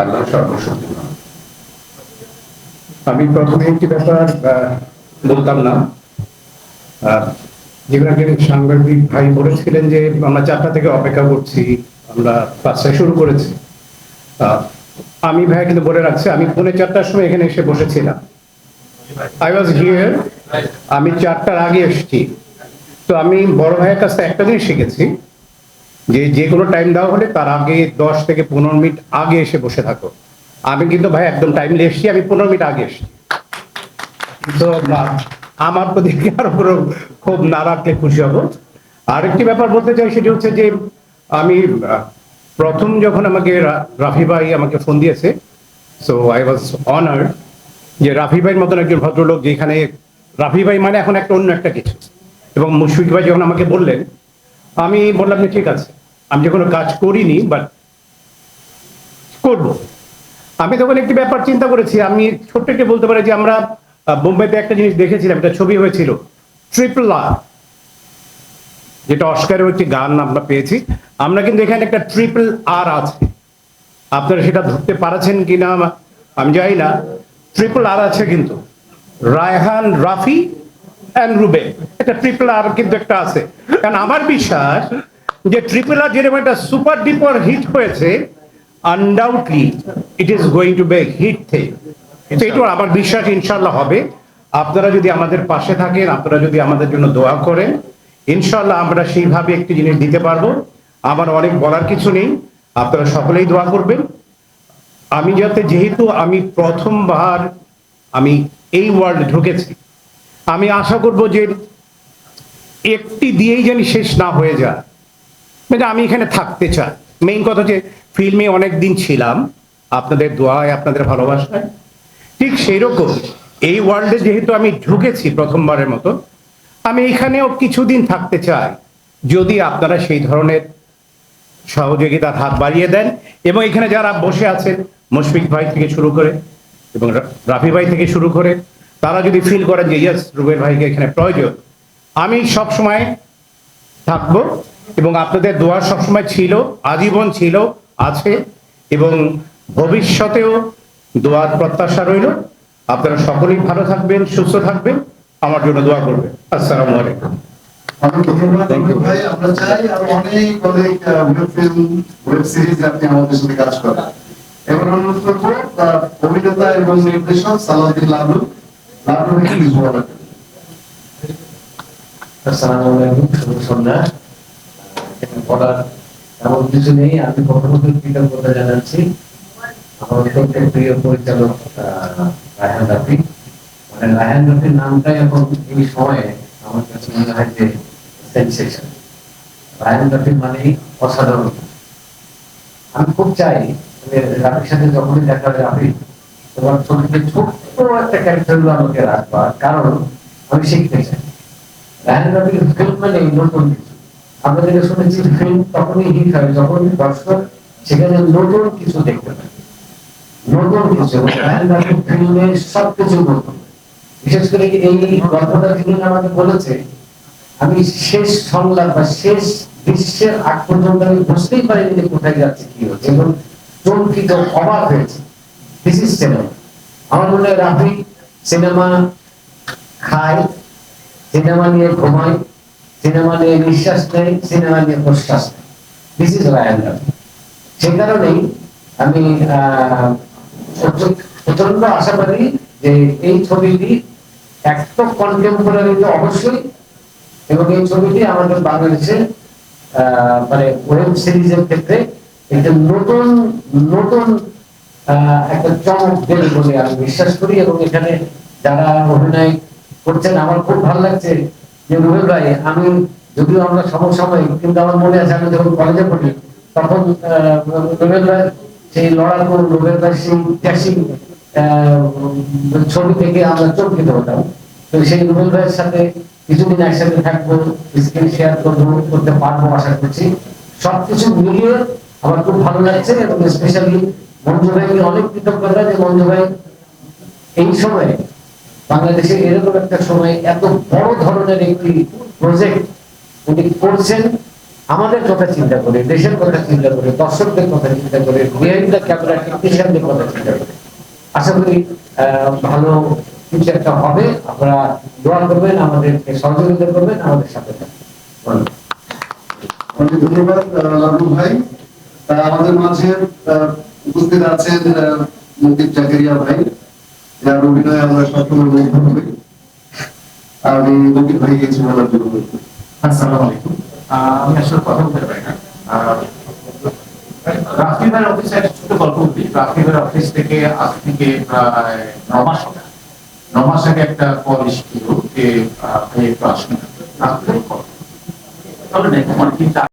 আল্লাহ সর্বশক্তিমান আমি প্রথমে একটি ব্যাপার বলতাম না। যেগুলো আগে সাংবাদিক ভাই বলেছিলেন যে আমরা চারটা থেকে অপেক্ষা করছি, আমরা পাঁচটায় শুরু করেছি। আমি ভাই কিন্তু বলে রাখছি, আমি পৌনে চারটার সময় এখানে এসে বসেছিলাম। আই ওয়াজ হিয়ার আমি চারটার আগে এসেছি। তো আমি বড় ভাইয়ের কাছ একটা জিনিস শিখেছি। যে যে কোনো টাইম দেওয়া হলে তার আগে দশ থেকে পনেরো মিনিট আগে এসে বসে থাকো। আমি কিন্তু ভাই একদম টাইমলি এসেছি, আমি পনেরো মিনিট আগে এসেছি। তো আমার প্রতি কার উপরও খুব না রাখলে খুশি হব। আরেকটি ব্যাপার বলতে চাই সেটি হচ্ছে যে, আমি, প্রথম যখন আমাকে রাফি ভাই আমাকে ফোন দিয়েছে সো আই ওয়াজ অনার যে রাফি ভাইয়ের মতন একজন ভদ্রলোক যেখানে রাফি ভাই মানে এখন একটা অন্য একটা কিছু। এবং মুশফিক ভাই যখন আমাকে বললেন, আমি বললাম যে ঠিক আছে। আমি যে কোনো কাজ করিনি বাট করব। আমি তখন একটি ব্যাপার চিন্তা করেছি আমি ছোট্ট একটু বলতে পারি যে আমরা আহ, বোম্বেতে একটা জিনিস দেখেছিলাম একটা ছবি হয়েছিল ট্রিপল আর যেটা অস্কারের একটি গান আমরা পেয়েছি। আমরা কিন্তু এখানে একটা ট্রিপল আর আছে। আপনারা সেটা ধরতে পারছেন কিনা আমি জানি না। ট্রিপল আর আছে কিন্তু। রায়হান রাফি অ্যান্ড রুবে একটা ট্রিপল আর কিন্তু একটা আছে। কারণ আমার বিশ্বাস যে ট্রিপল আর যেরকম একটা সুপার ডিপার হিট হয়েছে undoubtedly it is going to be hit the এইটু আমার বিশ্বাস ইনশাল্লাহ হবে। আপনারা যদি আমাদের পাশে থাকেন আপনারা যদি আমাদের জন্য দোয়া করেন ইনশাল্লাহ আমরা সেইভাবে একটি জিনিস দিতে পারব। আমার অনেক বলার কিছু নেই আপনারা সকলেই দোয়া করবেন। আমি যাতে যেহেতু আমি প্রথমবার আমি এই ওয়ার্ল্ড ঢুকেছি আমি আশা করব যে একটি দিয়েই যেন শেষ না হয়ে যায়। মানে আমি এখানে থাকতে চাই। মেইন কথা যে ফিল্মে অনেক দিন ছিলাম। আপনাদের দোয়ায়, আপনাদের ভালোবাসায়। ঠিক সেই রকম এই ওয়ার্ল্ডে যেহেতু আমি ঢুকেছি প্রথমবারের মতো, আমি এখানেও কিছুদিন থাকতে চাই। যদি আপনারা সেই ধরনের সহযোগিতার হাত বাড়িয়ে দেন, এবং এখানে যারা বসে আছেন, মুশফিক ভাই থেকে শুরু করে, এবং রাফি ভাই থেকে শুরু করে, তারা যদি ফিল করেন যে ইয়াস রুবেল ভাইকে এখানে প্রয়োজন, আমি সব সময় থাকব। এবং আপনাদের দোয়া সবসময় ছিল আজীবন ছিল আছে এবং ভবিষ্যতেও দোয়ার প্রত্যাশা রইল। আপনারা সকলেই ভালো থাকবেন সুস্থ থাকবেন। আমার জন্য দোয়া করবেন। আসসালামু আলাইকুম। অনেক ধন্যবাদ। অনেক ভাই আমরা চাই আর অনেক অনেক ওয়েব ফিল্ম ওয়েব সিরিজ আপনি আমাদের সাথে কাজ করেন। এবার অনুরোধ করব তার অভিনেতা এবং নির্দেশক সালাউদ্দিন লালু। লালু ভাই বলেন। আসসালামু আলাইকুম শুভ সন্ধ্যা। কিছু নেই। আমি জানাচ্ছি আমার মানে নামটাই এখন মানেই অসাধারণ। আমি খুব চাই রাফির সাথে যখনই দেখা হয়, রাফি তোমার ছবিতে ছোট্ট একটা ক্যারেক্টার আমাকে রাখবা, কারণ আমি শিখতে চাই। রায়হান রাফির ফিল্ম মানে নতুন কিছু। আমরা যেটা শুনেছি তখনই হিট হয়, যখন দর্শক সেখানে নতুন কিছু দেখতে পায় নতুন কিছু ফিল্মে সবকিছু নতুন। বিশেষ করে এই গল্পটা তিনি আমাকে বলেছে, আমি শেষ সংলাপ বা শেষ বিশ্বের আগ পর্যন্ত আমি বুঝতেই পারিনি যে কোথায় যাচ্ছে, কি হচ্ছে, এবং চমকিত, অবাক হয়েছে। দিস সিনেমা আমার মনে হয় রাফি সিনেমা খায় সিনেমা নিয়ে ঘুমায় সিনেমা নিয়ে নিঃশ্বাস নেয় সিনেমা নিয়ে প্রশ্বাস নেয় দিস ইজ রায়ান রাফি সে কারণেই আমি প্রচণ্ড আশাবাদী যে এই ছবিটি একটা কন্টেম্পোরারি তো অবশ্যই, এবং এই ছবিটি আমাদের মানে ওয়েব সিরিজের ক্ষেত্রে একটা নতুন নতুন একটা চমক দেবে বলে আমি বিশ্বাস করি। এবং এখানে যারা অভিনয় করছেন, আমার খুব ভালো লাগছে যে রুবেল ভাই, আমি যদিও আমরা সমসাময়িক কিন্তু আমার মনে আছে, আমি যখন কলেজে পড়ি, তখন রুবেল ভাই, সেই লড়াকু রুবেল ভাই, সেই ট্যাক্সি ছবি থেকে আমরা চমকিত হতাম। তো সেই রুবেল ভাইয়ের সাথে কিছুদিন একসাথে থাকব, স্ক্রিন শেয়ার করব, করতে পারব আশা করছি। সবকিছু মিলিয়ে আমার খুব ভালো লাগছে এবং স্পেশালি মঞ্জু ভাইকে অনেক কৃতজ্ঞতা যে মঞ্জু ভাই এই সময়ে বাংলাদেশে এরকম একটা সময় এত বড় ধরনের একটি প্রজেক্ট উনি করছেন, আমাদের কথা চিন্তা করে, দেশের কথা চিন্তা করে, দর্শকদের কথা চিন্তা করে দ্য ক্যামেরা টেকনিশিয়ানদের কথা চিন্তা করে। আশা করি ভালো কিছু একটা হবে। আপনারা দোয়া করবেন আমাদেরকে সহযোগিতা করবেন, আমাদের সাথে ধন্যবাদ। লালু ভাই। আমাদের মাঝে উপস্থিত আছেন মুকিব জাকারিয়া ভাই। যার অভিনয়ে আমরা সবসময় মুগ্ধ মুকিব ভাই কিছু বলার জন্য। আলাইকুম। আমি আসলে কথা বলতে পারি না। অফিসে একটা ছোট গল্প বলি। রাফি অফিস থেকে আজ থেকে প্রায় ন মাস হবে। ন মাস আগে একটা কল এসেছিল যে ভাই একটু call। তবে মানে কিন্তু